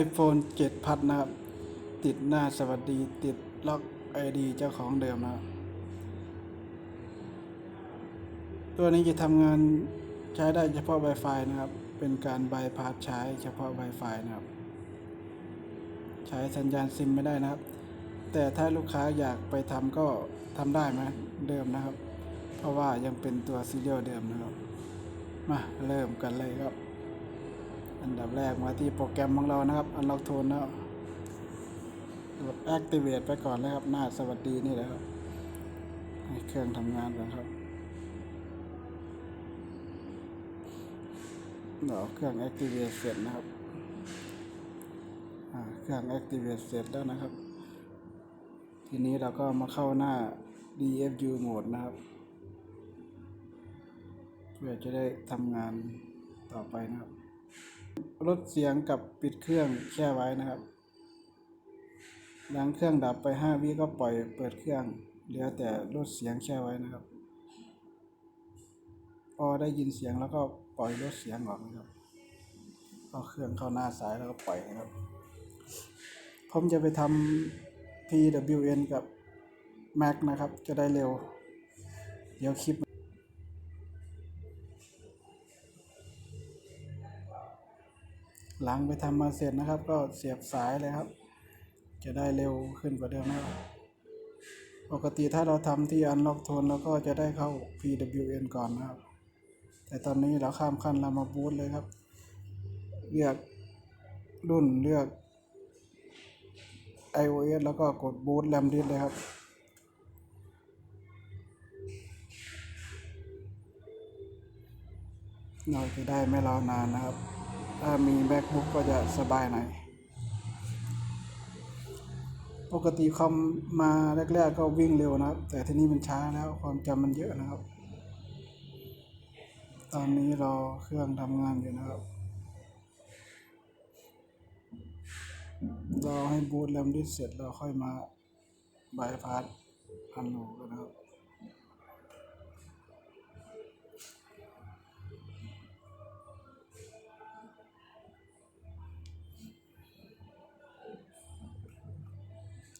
iPhone 7 พัดนะครับ ติดหน้าสวัสดีติดล็อก ID เจ้าของเดิมนะตัวนี้จะทำงานใช้ได้เฉพาะ Wi-Fi นะครับ เป็นการบายพาสใช้เฉพาะ Wi-Fi นะครับ ใช้สัญญาณซิมไม่ได้นะครับ แต่ถ้าลูกค้าอยากไปทำก็ทำได้ไหมเดิมนะครับ เพราะว่ายังเป็นตัวซีเรียลเดิมนะครับ มาเริ่มกันเลยครับ อันดับแรกมาที่โปรแกรมของเรานะครับ Unlock Tone นะครับกด Activate ไปก่อนเลยครับ หน้าสวัสดีนี่แหละครับให้เครื่องทำงานก่อนครับเดี๋ยวเครื่อง Activate เสร็จนะครับเครื่อง Activate เสร็จแล้วนะครับ ทีนี้เราก็มาเข้าหน้า DFU Mode นะครับเพื่อจะได้ทำงานต่อไปนะครับ ลดเสียงกับปิดเครื่องแช่ไว้นะครับ หลังเครื่องดับไปห้าวิก็ปล่อยเปิดเครื่อง เหลือแต่ลดเสียงแช่ไว้นะครับ พอได้ยินเสียงแล้วก็ปล่อยลดเสียงออกนะครับก็เครื่องเข้าหน้าสายแล้วก็ปล่อยนะครับ ผมจะไปทำ PWN กับ Mac นะครับ จะได้เร็ว เดี๋ยวคลิป หลังไปทำมาเสร็จนะครับ ก็เสียบสายเลยครับ จะได้เร็วขึ้นกว่าเดิมนะครับปกติถ้าเราทำที่ Unlock Tone เราก็จะได้เข้า PWN ก่อนนะครับ แต่ตอนนี้เราข้ามขั้นเรามาบูตเลยครับ เลือกรุ่นเลือก iOS แล้วก็กดบูตแรมดิสเลยครับเราจะได้ไม่รอนานนะครับ ถ้ามี MacBook ก็จะสบายหน่อย ปกติคอมมาแรก ๆ ก็วิ่งเร็วนะครับ แต่ที่นี้มันช้าแล้วความจำมันเยอะนะครับ ตอนนี้รอเครื่องทำงานอยู่นะครับ รอให้บูตแรมดิสเสร็จเราค่อยมาบายพาสอันโหลกันนะครับ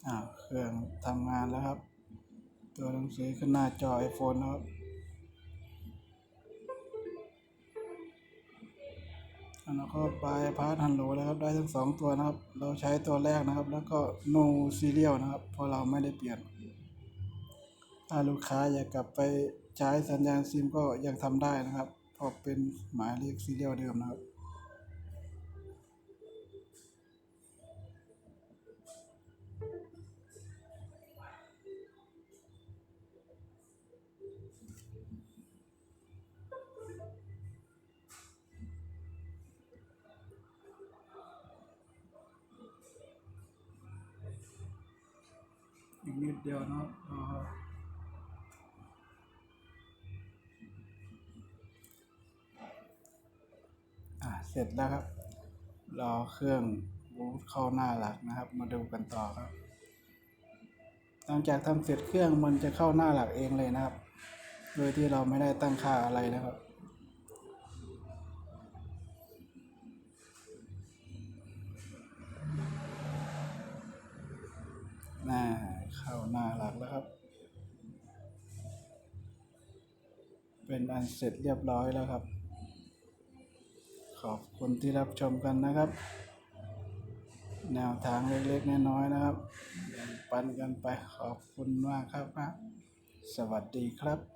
อ่าเครื่องทำงานแล้วครับ ตัวหนังสือขึ้นหน้าจอ iPhone นะครับแล้วก็ปลายพาร์ทฮันโหลแล้วครับได้ทั้งสองตัวนะครับ เราใช้ตัวแรกนะครับ แล้วก็ no serial นะครับ เพราะเราไม่ได้เปลี่ยน ถ้าลูกค้าอยากกลับไปใช้สัญญาณซิมก็ยังทำได้นะครับ เพราะเป็นหมายเลขซีเรียลเดิมนะครับ อีกนิดเดียวนะครับอ่าเสร็จแล้วครับ รอเครื่องบูตเข้าหน้าหลักนะครับ มาดูกันต่อครับ หลังจากทำเสร็จเครื่องมันจะเข้าหน้าหลักเองเลยนะครับ โดยที่เราไม่ได้ตั้งค่าอะไรนะครับ เป็นอันเสร็จเรียบร้อยแล้วครับ ขอบคุณที่รับชมกันนะครับ แนวทางเล็กๆน้อยๆนะครับ ปันกันไปขอบคุณมากครับสวัสดีครับ